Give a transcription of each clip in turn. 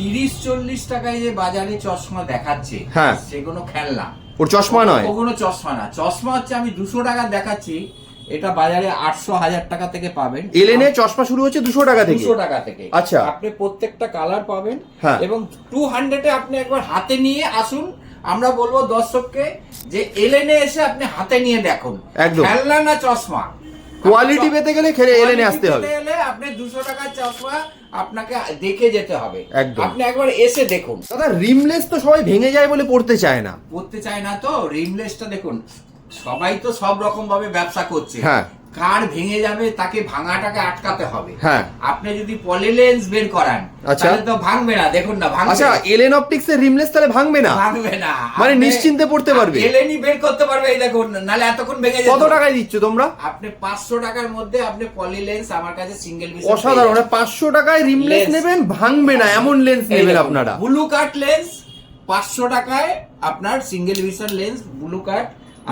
তিরিশ চল্লিশ টাকায় যে বাজারে চশমা দেখাচ্ছে হ্যাঁ। সেগুলো খেলনা। ওর চশমা নয়? ওগুলো চশমা না। চশমা হচ্ছে আমি দুশো টাকা দেখাচ্ছি এটা বাজারে আটশো হাজার টাকা থেকে পাবেন। এলেনে চশমা শুরু হচ্ছে দুশো টাকা থেকে? দুশো টাকা থেকে। আচ্ছা। আপনি প্রত্যেকটা কালার পাবেন হ্যাঁ। এবং টু হান্ড্রেডে আপনি একবার হাতে নিয়ে আসুন। আমরা বলব দর্শককে যে এলেনে এসে আপনি হাতে নিয়ে দেখুন। একদম। খেলনা না চশমা? কোয়ালিটি পেতে গেলে খেলে এলে নিয়ে আসতে হবে। এলে আপনি দুশো টাকার চশমা আপনাকে দেখে যেতে হবে। একদম। আপনি একবার এসে দেখুন। দাদা রিমলেস তো সবাই ভেঙে যায় বলে পড়তে চায় না। পড়তে চায় না তো? রিমলেসটা দেখুন সবাই তো সব রকম ভাবে ব্যবসা করছে। হ্যাঁ। কার ভেঙে যাবে তাকে ভাঙাটাকে আটকাতে হবে হ্যাঁ। আপনি যদি পলিলেন্স বের করান আচ্ছা। তাহলে তো ভাঙবে না দেখুন না ভাঙবে আচ্ছা এলেন অপটিক্স এর রিমলেস তাহলে ভাঙবে না ভাঙবে না মানে নিশ্চিন্তে পড়তে পারবে? এলেনি বের করতে পারবে এই দেখুন নালে এতক্ষণ ভেঙে যেত কত টাকায় দিচ্ছ তোমরা আপনি পাঁচশো টাকার মধ্যে আপনি পলিলেন্স আমার কাছে সিঙ্গেল পিস অসাধারণ পাঁচশো টাকায় রিমলেস। নেবেন ভাঙবে না এমন লেন্স নেবেন আপনারা ব্লু কাট লেন্স পাঁচশো টাকায় আপনার single vision lens blue cut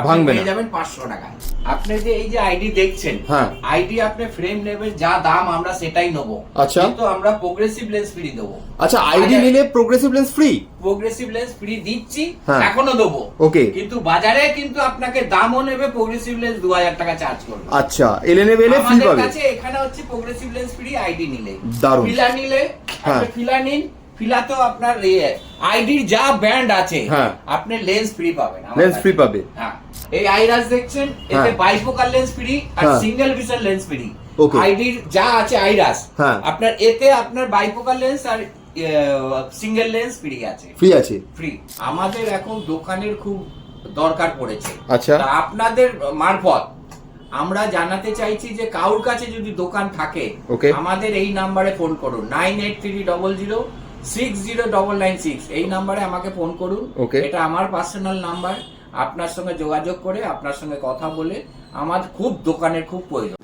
ভাঙবে না। যাবেন পাঁচশো টাকায় আপনি যে এই যে আইডি দেখছেন হ্যাঁ। আইডি আপনি ফ্রেম নেবেন যা দাম আমরা সেটাই নেব আচ্ছা। কিন্তু আমরা প্রোগ্রেসিভ লেন্স ফ্রি দেবো আচ্ছা আইডি নিলে progressive lens free progressive lens free দিচ্ছি হ্যাঁ। এখনও দেবো ওকে কিন্তু বাজারে কিন্তু আপনাকে দামও নেবে প্রোগ্রেসিভ লেন্স দু হাজার টাকা চার্জ করবে আচ্ছা এলেনে বেলে ফ্রি আমাদের পাবে কাছে এখানে হচ্ছে প্রোগ্রেসিভ লেন্স ফ্রি আইডি নিলে দারুণ। ফিলা নিলে হ্যাঁ। আপনি ফিলা নিন ফিলা তো আপনার আইডির যা ব্যান্ড আছে হ্যাঁ। আপনি লেন্স ফ্রি পাবেন লেন্স ফ্রি পাবে হ্যাঁ এই আইরাস দেখছেন? এতে হ্যাঁ। বাইফোকাল লেন্স ফ্রি আর। সিঙ্গেল ভিশন লেন্স ফ্রি আইডির যা আছে আইরাস। হ্যাঁ। আপনার এতে আপনার বাইফোকাল লেন্স আর সিঙ্গেল লেন্স ফ্রি আছে। ফ্রি আছে। ফ্রি আমাদের এখন দোকানের খুব দরকার পড়েছে। আচ্ছা। আপনাদের মারফত আমরা জানাতে চাইছি যে কারোর কাছে যদি দোকান থাকে আমাদের এই নাম্বারে ফোন করুন। Nine eight three double zero six zero double nine six. এই নাম্বারে আমাকে ফোন করুন. এটা আমার পার্সোনাল নাম্বার। আপনার সঙ্গে যোগাযোগ করে, আপনার সঙ্গে কথা বলে আমার খুব দোকানের খুব প্রয়োজন।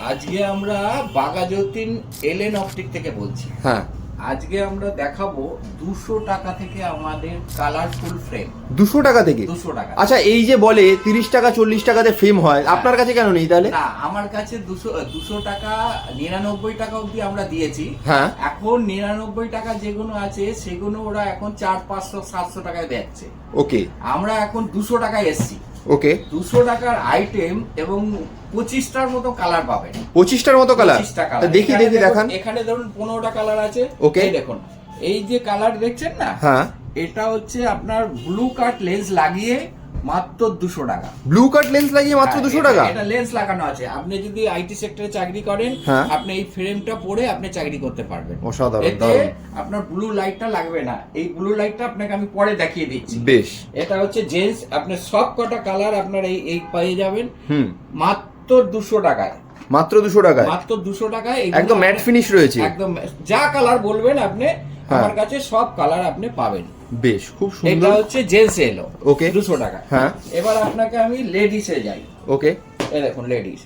আজকে আমরা বাগাজতিন এলেন অপটিক থেকে বলছি। হ্যাঁ। আজকে আমরা দেখাবো দুশো টাকা থেকে আমাদের কালারফুল ফ্রেম দুশো টাকা থেকে? দুশো টাকা। আচ্ছা এই যে বলে তিরিশ টাকা চল্লিশ টাকাতে ফ্রেম হয়। আপনার কাছে কেন নেই তাহলে? না আমার কাছে দুশো দুশো টাকা নিরানব্বই টাকা অবধি আমরা দিয়েছি। হ্যাঁ। এখন নিরানব্বই টাকা যেগুলো আছে সেগুলো ওরা এখন চার পাঁচশো সাতশো টাকায় বেচছে। ওকে। আমরা এখন দুশো টাকায় এসছি। ওকে দুশো টাকার আইটেম এবং পঁচিশটার মতো কালার পাবেন। পঁচিশটার মতো কালার 25টা colour। দেখি দেখি দেখুন- দেখান। এখানে ধরুন পনেরোটা কালার আছে। ওকে দেখুন এই যে কালার দেখছেন না? হ্যাঁ। এটা হচ্ছে আপনার ব্লু কাট লেন্স লাগিয়ে মাত্র দুশো টাকা। ব্লু কাট লেন্স লাগিয়ে মাত্র হ্যাঁ, দুশো টাকা? এটা লেন্স লাগানো আছে। আপনি যদি আইটি সেক্টরে চাকরি করেন হ্যাঁ। আপনি এই ফ্রেমটা পরে আপনি চাকরি করতে পারবেন। অসাধারণ, এতে আপনার ব্লু লাইটটা লাগবে না। এই ব্লু লাইটটা আপনাকে আমি পরে দেখিয়ে দিচ্ছি। বেশ। এটা হচ্ছে জেন্টস আপনার সব কটা কালার আপনার এই এই পেয়ে যাবেন। হুম। মাত্র দুশো টাকায়। মাত্র দুশো টাকায়? মাত্র দুশো টাকায় একদম ম্যাট ফিনিশ রয়েছে। একদম যা কালার বলবেন আপনি হ্যাঁ। আমার কাছে সব কালার আপনি পাবেন। বেশ খুব এটা সুন্দর হচ্ছে জেন্টস এলো ওকে। দুশো টাকা। হ্যাঁ। এবার আপনাকে আমি লেডিসে যাই। ওকে। এ দেখুন লেডিস।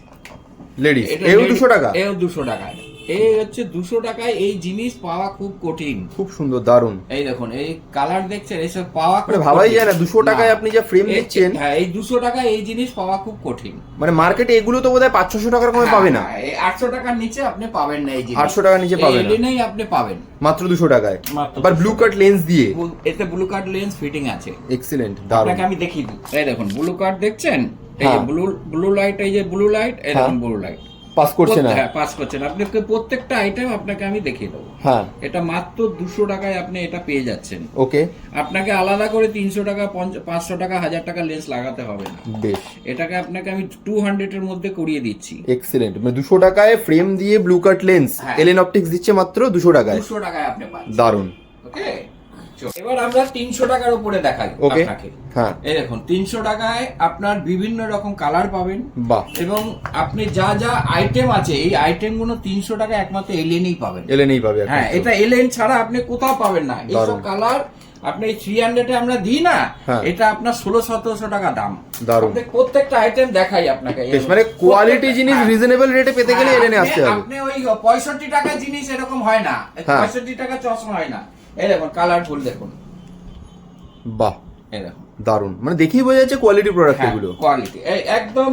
লেডিস। এও দুশো টাকা? এও দুশো টাকায়। এই হচ্ছে দুশো টাকায় এই জিনিস পাওয়া খুব কঠিন। খুব সুন্দর দারুণ এই দেখুন এই কালার দেখছেন এইসব পাওয়া মানে ভাবাই যায় না, 200 টাকায় আপনি যা এই- দিচ্ছেন। হ্যাঁ এই দুশো টাকায় এই জিনিস পাওয়া খুব কঠিন। মানে মার্কেটে এগুলো তো বোধহয় পাঁচ ছশো টাকার কমে পাবে না। আটশো টাকার নিচে আপনি পাবেন না এই জিনিস। 800 টাকার নিচে পাবেন না। নেই আপনি পাবেন। মাত্র দুশো টাকায়। আবার ব্লু কাট লেন্স দিয়ে। এতে ব্লু কার্ড লেন্স ফিটিং আছে। এক্সিলেন্ট দারুণ। আপনাকে আমি দেখিয়ে দিই। এই দেখুন ব্লু কার্ড দেখছেন? এই যে হ্যাঁ। ব্লু ব্লু লাইট এই যে ব্লু লাইট এই হ্যাঁ। দেখুন ব্লু লাইট পাস করছে না। হ্যাঁ পাস করছেন আপনাকে প্রত্যেকটা আইটেম আপনাকে আমি দেখিয়ে দেবো। হ্যাঁ। এটা মাত্র দুশো টাকায় আপনি এটা পেয়ে যাচ্ছেন। ওকে। আপনাকে আলাদা করে তিনশো টাকা পাঁচশো টাকা হাজার টাকা লেন্স লাগাতে হবে না। বেশ। এটাকে আপনাকে আমি টু হান্ড্রেড এর মধ্যে করিয়ে দিচ্ছি। এক্সিলেন্ট মানে দুশো টাকায় ফ্রেম দিয়ে blue cut lens. Allen optics দিচ্ছে মাত্র দুশো টাকায়। দুশো টাকায় আপনি পান দারুণ। ওকে এবার আমরা তিনশো টাকার উপরে দেখাই ওকে হ্যাঁ। এই দেখুন তিনশো টাকায় আপনার বিভিন্ন রকম কালার পাবেন। বাহ। এবং আপনি যা যা আইটেম আছে এই আইটেমগুলো তিনশো টাকা একমাত্র এলিয়েনেই পাবেন। এলেনই পাবে হ্যাঁ এটা এলিয়েন ছাড়া আপনি কোথাও পাবেন না। এইসব কালার আপনি থ্রি হান্ড্রেডে আমরা দিই না হ্যাঁ। এটা আপনার ষোলো সতেরোশো টাকা দাম। দারুণ। আপনি প্রত্যেকটা আইটেম দেখাই আপনাকে। মানে কোয়ালিটি জিনিস হ্যাঁ। রিজনেবল রেটে পেতে গেলে হ্যাঁ, এলেনে আপনি- আসতে হবে। আপনি ওই পঁয়ষট্টি টাকা জিনিস এরকম হয় না। হ্যাঁ। পঁয়ষট্টি টাকা চশমা হয় না। এই দেখুন কালারফুল দেখুন বাহ এই দেখুন দারুণ মানে দেখেই বোঝা যাচ্ছে কোয়ালিটি প্রোডাক্ট হ্যাঁ, এগুলো কোয়ালিটি একদম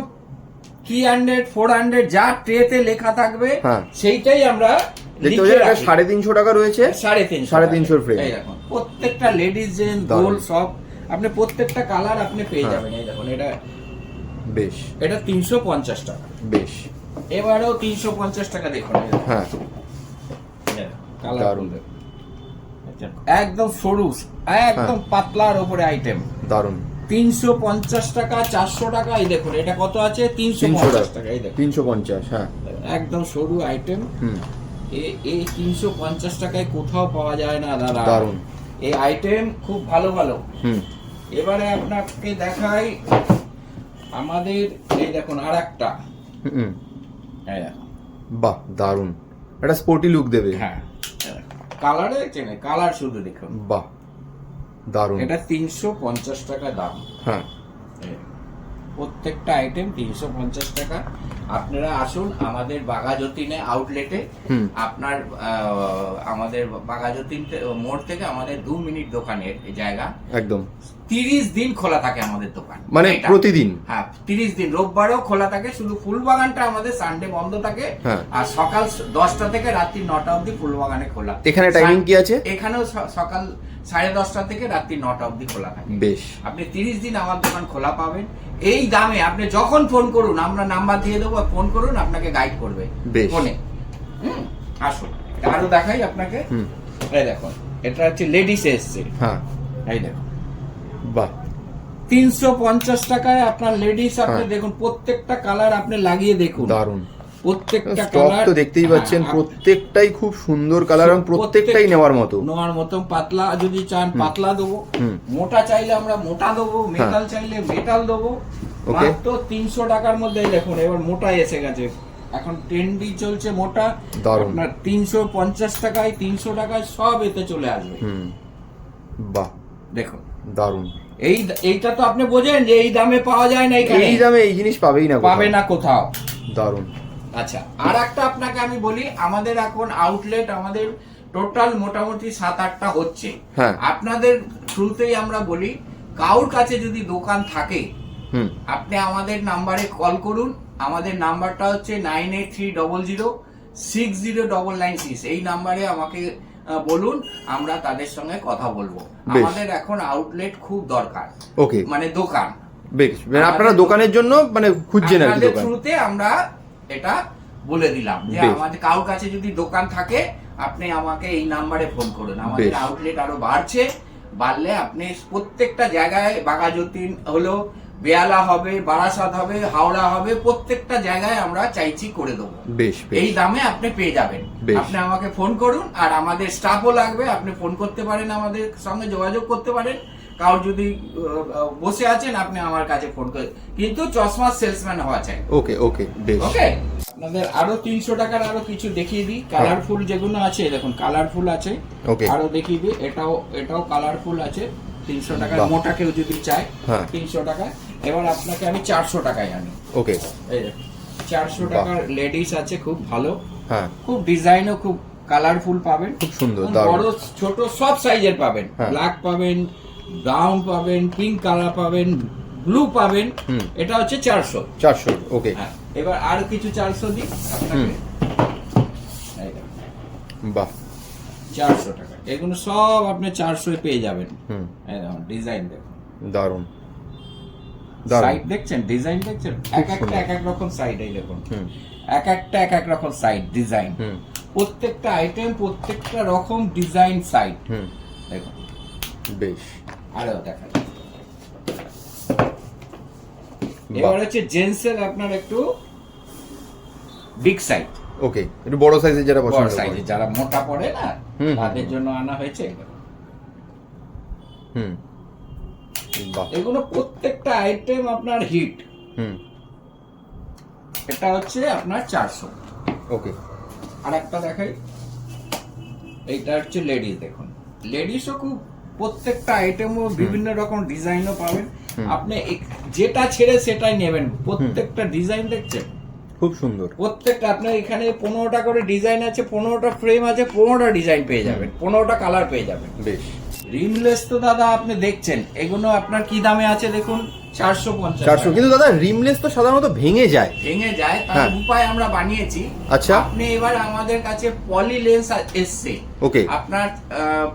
থ্রি হান্ড্রেড ফোর হান্ড্রেড যা ট্রেতে লেখা থাকবে হ্যাঁ। সেইটাই আমরা দেখতে। সাড়ে তিনশো টাকা রয়েছে সাড়ে তিনশো সাড়ে। তিনশোর frame। এই দেখুন প্রত্যেকটা লেডিস জেন্টস। গোল সব আপনি প্রত্যেকটা কালার আপনি পেয়ে হ্যাঁ। যাবেন এই দেখুন এটা বেশ এটা তিনশো পঞ্চাশ টাকা বেশ এবারেও তিনশো পঞ্চাশ টাকা দেখুন হ্যাঁ কালার দারুণ। একদম সরু একদম হ্যাঁ। পাতলার ওপরে আইটেম দারুণ তিনশো পঞ্চাশ টাকা চারশো টাকা এই দেখুন এটা কত আছে? তিনশো পঞ্চাশ টাকা। টাকা এই দেখুন। তিনশো পঞ্চাশ হ্যাঁ। একদম সরু আইটেম হুম। এই তিনশো পঞ্চাশ টাকায় কোথাও পাওয়া যায় না দাদা। দারুণ। এই আইটেম খুব ভালো ভালো। হুম। এবারে আপনাকে দেখাই আমাদের এই দেখুন আর একটা বাহ দারুণ। একটা স্পোর্টি লুক দেবে। হ্যাঁ। কালারে চেনে কালার শুধু দেখুন। বাহ দারুণ। এটা তিনশো পঞ্চাশ টাকা দাম। হ্যাঁ। প্রত্যেকটা আইটেম তিনশো পঞ্চাশ টাকা। আপনারা আসুন আমাদের বাগাযতীনে আউটলেটে আপনার আমাদের বাগাযতীন থে- মোড় থেকে আমাদের দু মিনিট দোকানের জায়গা। একদম। তিরিশ দিন খোলা থাকে আমাদের দোকান। মানে প্রতিদিন? হ্যাঁ তিরিশ দিন। রোববারও খোলা থাকে শুধু ফুল বাগানটা আমাদের সানডে বন্ধ থাকে। হ্যাঁ। আর সকাল দশটা থেকে রাত্রি নটা অবধি ফুল বাগানে খোলা। এখানে টাইমিং কি আছে? এখানেও সকাল সাড়ে দশটা থেকে রাত্রি নটা অবধি খোলা থাকে। বেশ। আপনি তিরিশ দিন আমার দোকান খোলা পাবেন। এই দামে আপনি যখন ফোন করুন আমরা নাম্বার দিয়ে দেবো ফোন করুন আপনাকে গাইড করবে। ফোনে। হুম, আসুন। আরও দেখাই আপনাকে। হুম। এই দেখুন এটা হচ্ছে লেডিস এসছে হ্যাঁ। এই দেখুন। বাহ। তিনশো পঞ্চাশ টাকায় আপনার লেডিস আপনি হ্যাঁ। দেখুন প্রত্যেকটা কালার আপনি লাগিয়ে দেখুন। দারুণ। প্রত্যেকটা স্টক তো দেখতেই পাচ্ছেন প্রত্যেকটাই খুব সুন্দর কালার এবং প্রত্যেকটাই নেওয়ার মতো। নেওয়ার মতো পাতলা যদি চান পাতলা দেবো। মোটা চাইলে আমরা মোটা দেবো মেটাল চাইলে মেটাল দেবো। মাত্র তিনশো টাকার মধ্যে দেখুন এবার মোটা এসে গেছে। এখন ট্রেন্ডি চলছে মোটা। আপনার তিনশো পঞ্চাশ টাকায় তিনশো টাকায় সব এতে চলে আসবে। বাহ। দেখুন। দারুণ। এই এইটা তো আপনি বোঝেন যে এই দামে পাওয়া যায় না এই দামে এই জিনিস পাবেই না পাবে না কোথাও। দারুণ। আচ্ছা আর একটা আপনাকে আমি বলি আমাদের এখন আউটলেট আমাদের টোটাল মোটামুটি সাত আটটা হচ্ছে। হ্যাঁ। আপনাদের শুরুতেই আমরা বলি কাউর কাছে যদি দোকান থাকে আপনি আমাদের নাম্বারে কল করুন। আমাদের নাম্বারটা হচ্ছে nine eight three double zero six zero double nine six এই নাম্বারে আমাকে বলুন আমরা তাদের সঙ্গে কথা বলব। আমাদের এখন আউটলেট খুব দরকার। ওকে মানে দোকান। বেশ। মানে আপনারা দোকানের জন্য মানে খুঁজছেন আর কি দোকান। আমরা এটা বলে দিলাম যে আমাদের কারোর কাছে যদি দোকান থাকে আপনি আমাকে এই নাম্বারে ফোন করুন আমাদের আউটলেট আরও বাড়ছে বাড়লে আপনি প্রত্যেকটা জায়গায় বাগাযতীন হলো বেয়ালা হবে বারাসাত হবে হাওড়া হবে প্রত্যেকটা জায়গায় আমরা চাইছি করে দেবো। এই দামে আপনি পেয়ে যাবেন। আপনি আমাকে ফোন করুন আর আমাদের স্টাফও লাগবে আপনি ফোন করতে পারেন আমাদের সঙ্গে যোগাযোগ করতে পারেন। কারোর যদি বসে আছেন আপনি আমার কাছে ফোন করে কিন্তু চশমার সেলসম্যান হওয়া চাই। ওকে ওকে বেশ। ওকে? আপনাদের আরও তিনশো টাকার আরও কিছু দেখিয়ে দিই। কালারফুল যেগুলো আছে দেখুন কালারফুল আছে। আরও দেখিয়ে দিই এটাও এটাও কালারফুল আছে। তিনশো বাহ। মোটা কেউ যদি চায় হ্যাঁ। তিনশো টাকা। এবার আপনাকে আমি চারশো টাকায় আনি। ওকে। এই চারশো টাকার লেডিস আছে খুব ভালো। হ্যাঁ। খুব ডিজাইনও খুব কালারফুল পাবেন। খুব সুন্দর, বড় ছোট সব সাইজের পাবেন। হ্যাঁ। ব্ল্যাক পাবেন ব্রাউন পাবেন পিঙ্ক কালার পাবেন ব্লু পাবেন এটা হচ্ছে চারশো। চারশো ওকে হ্যাঁ এবার আর কিছু চারশো দিই বাহ। চারশো টাকা। এগুলো সব আপনি চারশো পেয়ে যাবেন। ডিজাইন দেখুন দারুণ। সাইড দেখছেন? ডিজাইন দেখছেন? এক একটা এক এক রকম সাইড এই দেখুন। হুম। এক একটা এক এক রকম সাইড ডিজাইন হুম। প্রত্যেকটা আইটেম প্রত্যেকটা রকম ডিজাইন সাইড হুম। দেখুন। বেশ। আরও দেখা এবার হচ্ছে জেন্টসের আপনার একটু বিগ সাইজ ওকে একটু বড় সাইজের যারা বড় পছন্দ সাইজে করে। যারা মোটা পড়ে না তাদের জন্য আনা হয়েছে হুম। এগুলো প্রত্যেকটা আইটেম আপনার হিট হুম। এটা হচ্ছে আপনার চারশো। ওকে আর একটা দেখাই। এইটা হচ্ছে লেডিস দেখুন। লেডিসও খুব প্রত্যেকটা আইটেমও বিভিন্ন রকম ডিজাইনও পাবেন। আপনি যেটা ছেড়ে সেটাই নেবেন। প্রত্যেকটা ডিজাইন দেখছেন? খুব সুন্দর। প্রত্যেকটা আপনার এখানে পনেরোটা করে ডিজাইন আছে পনেরোটা ফ্রেম আছে পনেরোটা ডিজাইন পেয়ে যাবেন পনেরোটা কালার পেয়ে যাবেন। বেশ। রিমলেস তো দাদা আপনি দেখছেন। এগুলো আপনার কি দামে আছে দেখুন? চারশো পঞ্চাশ চারশো কিন্তু দাদা রিমলেস তো সাধারণত ভেঙে যায়। ভেঙে যায় তার হ্যাঁ। উপায় আমরা বানিয়েছি। আচ্ছা। আপনি এবার আমাদের কাছে পলি লেন্স এসছে। ওকে। আপনার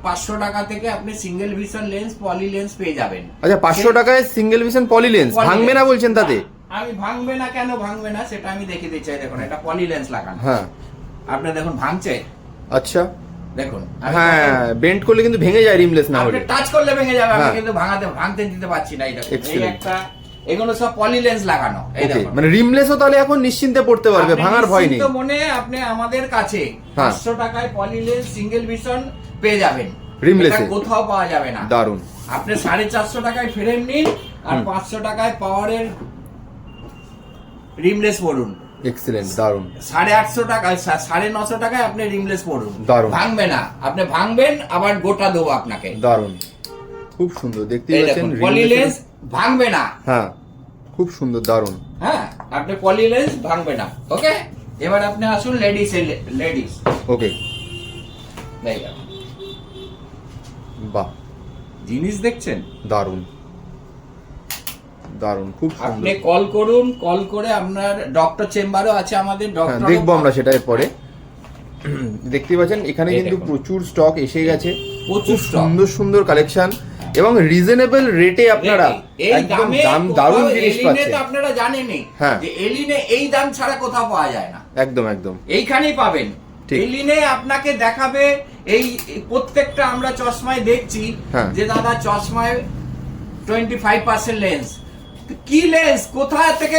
পাঁচশো টাকা থেকে আপনি single vision lens poly lens পেয়ে যাবেন। আচ্ছা পাঁচশো টাকায় সিঙ্গেল ভিশন পলি লেন্স ভাঙবে না বলছেন তাতে? আমি ভাঙবে না কেন ভাঙবে না সেটা আমি দেখে দিতে চাই দেখুন এটা পলি লেন্স লাগানো। হ্যাঁ। আপনি দেখুন ভাঙছে। আচ্ছা। দেখুন হ্যাঁ বেন্ড করলে কিন্তু ভেঙে যায় রিমলেস না হলে। টাচ করলে ভেঙে যাবে আমি হ্যাঁ। কিন্তু ভাঙাতে ভাঙতে দিতে পারছি না এই একটা এগুলো সব পলি লেন্স লাগানো এই দেখুন। মানে রিমলেসও তাহলে এখন নিশ্চিন্তে পড়তে পারবে ভাঙার ভয় নেই। নিশ্চিন্ত মনে আপনি আমাদের কাছে হ্যাঁ। পাঁচশো টাকায় পলি লেন্স সিঙ্গেল ভিশন পেয়ে যাবেন। এ? কোথাও পাওয়া যাবে না। দারুণ আপনি সাড়ে চারশো টাকায় ফ্রেম নিন আর হুম। পাঁচশো টাকায় পাওয়ারের রিমলেস পড়ুন এক্সিলেন্ট দারুণ সাড়ে আটশো টাকা সাড়ে নশো টাকায় আপনি রিমলেস পড়ুন। দারুণ। ভাঙবে না। আপনি ভাঙবেন আবার গোটা দেবো আপনাকে। দারুণ খুব সুন্দর দেখতে পাচ্ছেন দেখুন পলি rimless লেন্স ভাঙবে না। হ্যাঁ খুব সুন্দর দারুণ হ্যাঁ আপনি পলি ভাঙবে না ওকে? এবার আপনি আসুন লেডিস লেডিস। ওকে। বাহ। জিনিস দেখছেন? দারুণ দারুণ খুব আপনি কল করুন কল করে আপনার ডক্টর চেম্বারও আছে আমাদের হ্যাঁ ডক্টর দেখব আমরা সেটা এরপরে। দেখতে পাচ্ছেন এখানে কিন্তু প্রচুর স্টক এসে গেছে। প্রচুর সুন্দর সুন্দর কালেকশন এবং রিজনেবল রেটে আপনারা এই একদম দাম দারুণ জিনিস পাচ্ছেন। আপনারা জানেনই হ্যাঁ। যে এলিনে এই দাম ছাড়া কোথাও পাওয়া যায় না। একদম একদম। এইখানেই পাবেন। এলিনে আপনাকে দেখাবে এই এই প্রত্যেকটা আমরা চশমায় দেখছি হ্যাঁ। যে দাদা চশমায় টোয়েন্টি ফাইভ পার্সেন্ট লেন্স কি লেস কোথা থেকে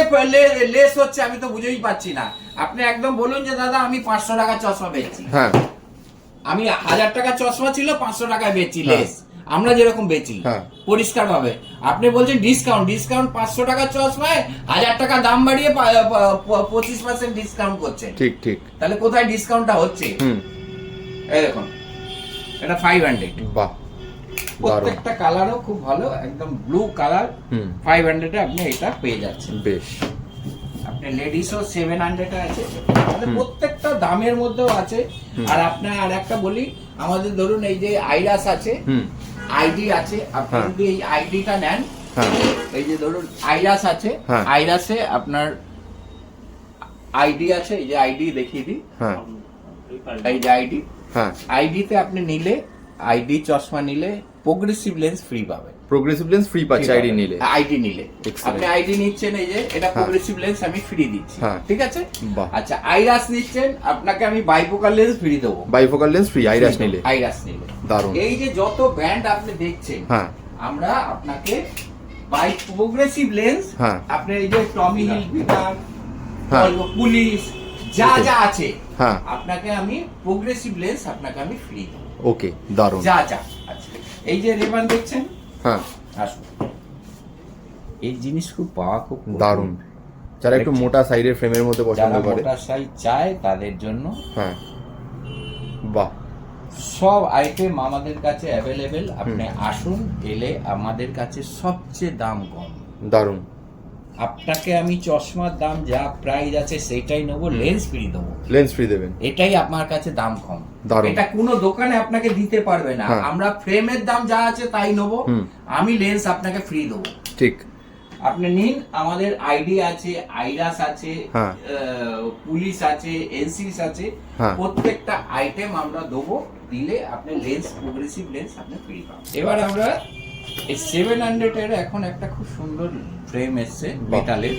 লেস হচ্ছে আমি তো বুঝেই পাচ্ছি না। আপনি একদম বলুন যে দাদা আমি পাঁচশো টাকা চশমা বেচছি। হ্যাঁ। আমি হাজার টাকা চশমা ছিল পাঁচশো টাকায় বেচি হ্যাঁ। লেস। আমরা যেরকম বেচি হ্যাঁ। পরিষ্কার ভাবে আপনি বলছেন ডিসকাউন্ট ডিসকাউন্ট পাঁচশো টাকার চশমায় হাজার টাকা দাম বাড়িয়ে পঁচিশ পার্সেন্ট ডিসকাউন্ট করছে ঠিক ঠিক। তাহলে কোথায় ডিসকাউন্টটা হচ্ছে? এই দেখুন এটা ফাইভ হান্ড্রেড বাহ। প্রত্যেকটা কালারও খুব ভালো একদম ব্লু কালার ফাইভ হান্ড্রেডে আপনি এটা পেয়ে যাচ্ছেন। বেশ। আপনি লেডিসও সেভেন হান্ড্রেডে আছে প্রত্যেকটা দামের মধ্যেও আছে। আর আপনার আর একটা বলি আমাদের ধরুন এই যে আইরাস আছে আইডি আছে আপনি হ্যাঁ। যদি এই আইডিটা নেন হ্যাঁ। এই যে ধরুন আইরাস আছে হ্যাঁ। আইরাসে আপনার আইডি আছে এই যে আইডি দেখিয়ে দিই। হ্যাঁ। এই যে আইডি হ্যাঁ। আইডিতে আপনি নিলে আইডি চশমা নিলে প্রোগ্রেসিভ লেন্স ফ্রি পাবেন প্রোগ্রেসিভ লেন্স ফ্রি পাচ্ছে আইডি নিলে। আইডি নিলে। আপনি আইডি নিচ্ছেন এই যে এটা প্রোগ্রেসিভ লেন্স আমি ফ্রি দিচ্ছি। হ্যাঁ। ঠিক আছে? আচ্ছা আইরাস নিচ্ছেন আপনাকে আমি বাইপোকাল লেন্স ফ্রি দেবো। বাইফোকাল লেন্স ফ্রি আইরাস নিলে। আইরাস নিলে। দারুণ। এই যে যত ব্র্যান্ড আপনি দেখছেন হ্যাঁ। আমরা আপনাকে বাই প্রোগ্রেসিভ লেন্স হ্যাঁ। আপনি এই যে টমি হিল বিটার হ্যাঁ। পুলিশ যা যা আছে হ্যাঁ। আপনাকে আমি প্রোগ্রেসিভ লেন্স আপনাকে আমি ফ্রি দেবো। ওকে দারুণ। যা যা আচ্ছা। এই যে রেবান দেখছেন? হ্যাঁ। আসুন। এই জিনিস খুব পাওয়া খুব। দারুণ। যারা একটু মোটা সাইডের ফ্রেমের মধ্যে পছন্দ যারা করে। মোটা সাইজ চায় তাদের জন্য হ্যাঁ। বাহ। সব আইটেম আমাদের কাছে অ্যাভেলেবেল আপনি আসুন এলে আমাদের কাছে সবচেয়ে দাম কম। দারুণ। আপনাকে আমি চশমার দাম যা প্রাইস আছে সেটাই নেব লেন্স ফ্রি দেবো। লেন্স ফ্রি দেবেন। এটাই আপনার কাছে দাম কম। এটা কোনো দোকানে আপনাকে দিতে পারবে না। হ্যাঁ। আমরা ফ্রেমের দাম যা আছে তাই নেব। আমি লেন্স আপনাকে ফ্রি দেবো। ঠিক। আপনি নিন আমাদের আইডি আছে আইরাস আছে হ্যাঁ। পুলিশ আছে এনসিস আছে। হ্যাঁ। প্রত্যেকটা আইটেম আমরা দেবো দিলে আপনি লেন্স প্রোগ্রেসিভ লেন্স আপনি ফ্রি পাবেন। এবার আমরা এই সেভেন হান্ড্রেড এর এখন একটা খুব সুন্দর ফ্রেম এসছে। মেটালের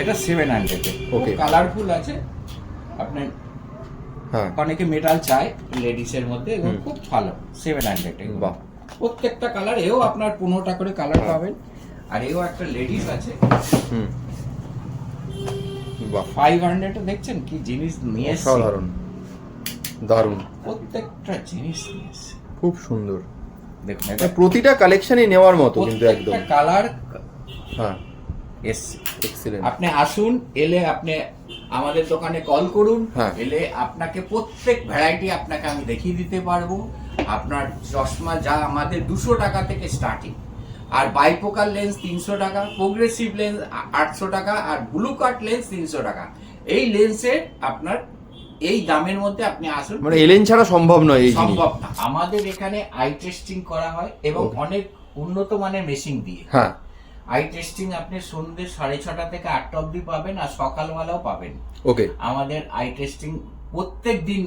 এটা সেভেন হান্ড্রেড এর। কালারফুল আছে। আপনার অনেকে মেটাল চায় লেডিস এর মধ্যে এবং খুব ভালো সেভেন হান্ড্রেড বাহ। প্রত্যেকটা কালার এও আপনার পনেরোটা করে কালার হ্যাঁ। পাবেন। আর এও একটা লেডিস আছে। হুম। বাহ। ফাইভ হান্ড্রেড দেখছেন কি জিনিস নিয়ে এসছি? অসাধারণ। দারুণ। প্রত্যেকটা জিনিস খুব সুন্দর। দেখুন এটা প্রতিটা কালেকশনই নেওয়ার মতো কিন্তু একদম। কালার হ্যাঁ। এসছে এক্সিলেন্ট আপনি আসুন এলে আপনি আমাদের দোকানে কল করুন হ্যাঁ। এলে আপনাকে প্রত্যেক ভ্যারাইটি আপনাকে আমি দেখিয়ে দিতে পারব। আপনার চশমা যা আমাদের দুশো টাকা থেকে স্টার্টিং আর বাইপোকার লেন্স তিনশো টাকা প্রোগ্রেসিভ লেন্স আটশো টাকা আর ব্লু কাট লেন্স তিনশো টাকা। এই লেন্সের আপনার এই দামের মধ্যে আপনি আসুন। মানে এলেন ছাড়া সম্ভব নয় এই সম্ভব না। আমাদের এখানে আই টেস্টিং করা হয় এবং অনেক উন্নত মানের মেশিন দিয়ে। হ্যাঁ। আই টেস্টিং আপনি সন্ধ্যে সাড়ে ছটা থেকে আটটা অবধি পাবেন আর সকালবেলাও পাবেন। ওকে। আমাদের আই টেস্টিং প্রত্যেক দিন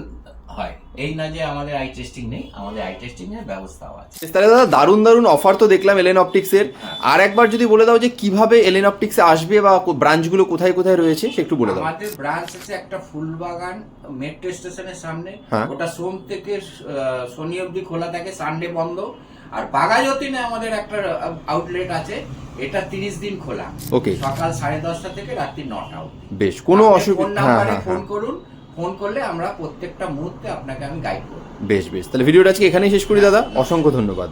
হয়। এই না যে আমাদের আই টেস্টিং নেই আমাদের আই টেস্টিং এর ব্যবস্থাও আছে। তাহলে দাদা দারুণ দারুণ অফার তো দেখলাম এলেন অপটিক্সের আর একবার যদি বলে দাও যে কীভাবে এলেন অপটিক্সে আসবে বা ব্রাঞ্চগুলো কোথায় কোথায় রয়েছে একটু বলে দাও। আমাদের ব্রাঞ্চ আছে একটা ফুলবাগান মেট্রো স্টেশনের সামনে। হ্যাঁ। ওটা সোম থেকে শনি অবধি খোলা থাকে সানডে বন্ধ। আর বাগাযতীনে আমাদের একটা আউটলেট আছে এটা তিরিশ দিন খোলা। ওকে সকাল সাড়ে দশটা থেকে রাত্রি নটা অবধি। বেশ কোনো ফোন অসুবিধা হ্যাঁ নাম্বারে হ্যাঁ ফোন হ্যাঁ। করুন ফোন করলে আমরা প্রত্যেকটা মুহূর্তে আপনাকে আমি গাইড করব। বেশ বেশ। তাহলে ভিডিওটা আজকে এখানেই শেষ করি দাদা। অসংখ্য ধন্যবাদ।